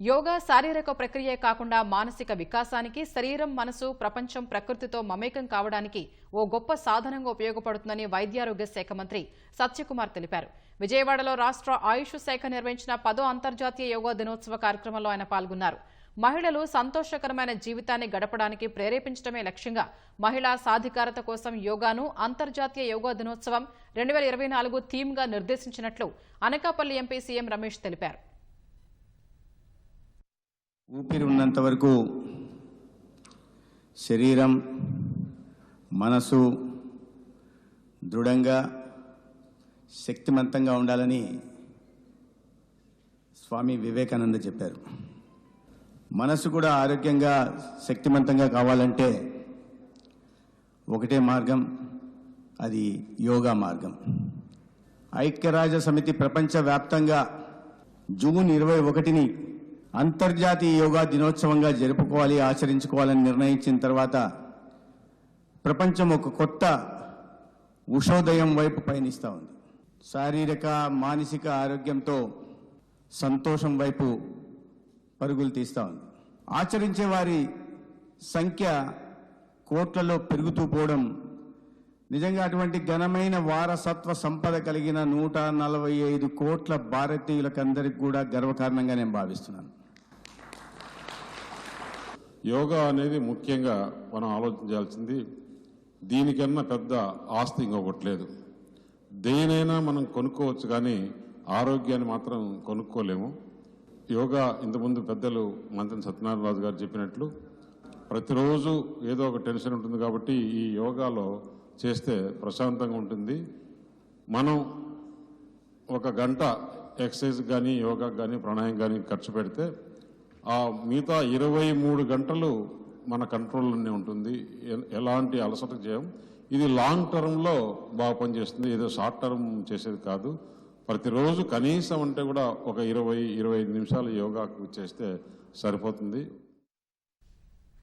యోగా శారీరక ప్రక్రియే కాకుండా మానసిక వికాసానికి శరీరం మనసు ప్రపంచం ప్రకృతితో మమేకం కావడానికి ఓ గొప్ప సాధనంగా ఉపయోగపడుతుందని వైద్యారోగ్య శాఖ మంత్రి సత్యకుమార్ తెలిపారు. విజయవాడలో రాష్ట్ర ఆయుష్ శాఖ నిర్వహించిన పదో అంతర్జాతీయ యోగా దినోత్సవ కార్యక్రమంలో ఆయన పాల్గొన్నారు. మహిళలు సంతోషకరమైన జీవితాన్ని గడపడానికి ప్రేరేపించడమే లక్ష్యంగా మహిళా సాధికారత కోసం యోగాను అంతర్జాతీయ యోగా దినోత్సవం రెండు వేల ఇరవై నాలుగు థీమ్గా నిర్దేశించినట్లు అనకాపల్లి ఎంపీ సీఎం రమేష్ తెలిపారు. ఊపిరి ఉన్నంత వరకు శరీరం మనసు దృఢంగా శక్తిమంతంగా ఉండాలని స్వామి వివేకానంద చెప్పారు. మనసు కూడా ఆరోగ్యంగా శక్తిమంతంగా కావాలంటే ఒకటే మార్గం అది యోగా మార్గం. ఐక్యరాజ్య సమితి ప్రపంచవ్యాప్తంగా జూన్ ఇరవై ఒకటిని అంతర్జాతీయ యోగా దినోత్సవంగా జరుపుకోవాలి ఆచరించుకోవాలని నిర్ణయించిన తర్వాత ప్రపంచం ఒక కొత్త ఉషోదయం వైపు పయనిస్తూ ఉంది. శారీరక మానసిక ఆరోగ్యంతో సంతోషం వైపు పరుగులు తీస్తూ ఉంది. ఆచరించే వారి సంఖ్య కోట్లలో పెరుగుతూ పోవడం నిజంగా అటువంటి ఘనమైన వారసత్వ సంపద కలిగిన నూట నలభై ఐదు కోట్ల భారతీయులకందరికి కూడా గర్వకారణంగా నేను భావిస్తున్నాను. యోగా అనేది ముఖ్యంగా మనం ఆలోచించాల్సింది దీనికన్నా పెద్ద ఆస్తి ఇంకొకటి లేదు. దేనైనా మనం కొనుక్కోవచ్చు కానీ ఆరోగ్యాన్ని మాత్రం కొనుక్కోలేము. యోగా ఇంతకుముందు పెద్దలు మంత్రి సత్యనారాయణ రాజు గారు చెప్పినట్లు ప్రతిరోజు ఏదో ఒక టెన్షన్ ఉంటుంది కాబట్టి ఈ యోగాలో చేస్తే ప్రశాంతంగా ఉంటుంది. మనం ఒక గంట ఎక్సర్సైజ్ కానీ యోగా కానీ ప్రాణాయం కానీ ఖర్చు పెడితే ఆ మిగతా ఇరవై మూడు గంటలు మన కంట్రోల్లోనే ఉంటుంది. ఎ- ఎలాంటి అలసట చేయం ఇది లాంగ్ టర్మ్లో బాగా పనిచేస్తుంది. ఏదో షార్ట్ టర్మ్ చేసేది కాదు. ప్రతిరోజు కనీసం అంటే కూడా ఒక ఇరవై ఇరవై నిమిషాలు యోగాకు చేస్తే సరిపోతుంది.